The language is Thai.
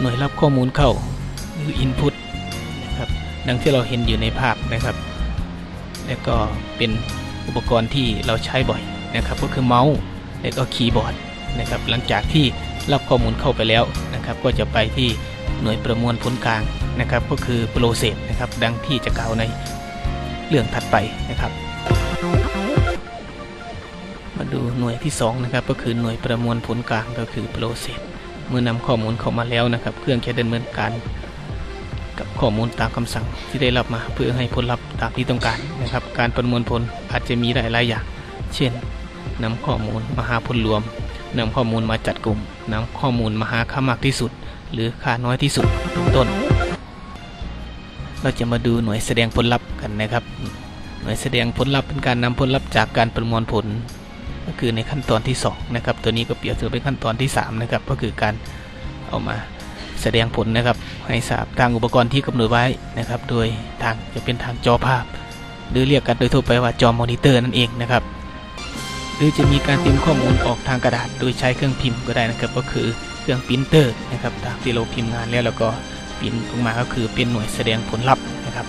หน่วยรับข้อมูลเข้าหรือ input นะครับดังที่เราเห็นอยู่ในภาพนะครับ และก็เป็นอุปกรณ์ที่เราใช้บ่อยนะครับ ก็คือเมาส์และก็คีย์บอร์ดนะครับ หลังจากที่รับข้อมูลเข้าไปแล้วนะครับ ก็จะไปที่หน่วยประมวลผลกลางนะครับ ก็คือ process นะครับ ดังที่จะกล่าวในเรื่องถัดไปนะครับ มาดูหน่วยที่สองนะครับก็คือหน่วยประมวลผลกลางก็คือ process เเมื่อนำข้อมูลเข้ามาแล้วนะครับ เครื่องจะดำเนินการกับข้อมูลตามคำสั่งที่ได้รับมาเพื่อให้ผลลัพธ์ตามที่ต้องการนะครับ การประมวลผลอาจจะมีหลายอย่าง เช่นนำข้อมูลมาหาผลรวมนำข้อมูลมาจัดกลุ่มนำข้อมูลมาหาค่ามากที่สุด หรือค่าน้อยที่สุดต้น เราจะมาดูหน่วยแสดงผลลัพธ์กันนะครับ หน่วยแสดงผลลัพธ์เป็นการนำผลลัพธ์จากการประมวลผล คือในขั้นตอนที่สองนะครับตัวนี้ก็เปรียบเทียบเป็นขั้นตอนที่สามนะครับก็คือการเอามาแสดงผลนะครับให้ทราบทางอุปกรณ์ที่กำหนดไว้นะครับ โดยทางจะเป็นทางจอภาพ หรือเรียกกันโดยทั่วไปว่าจอมอนิเตอร์นั่นเองนะครับ หรือจะมีการพิมพ์ข้อมูลออกทางกระดาษ โดยใช้เครื่องพิมพ์ก็ได้นะครับ ก็คือเครื่องปรินเตอร์นะครับตามที่เราพิมพ์งานแล้วแล้วก็ปริ้นออกมาก็คือเป็นหน่วยแสดงผลลัพธ์นะครับ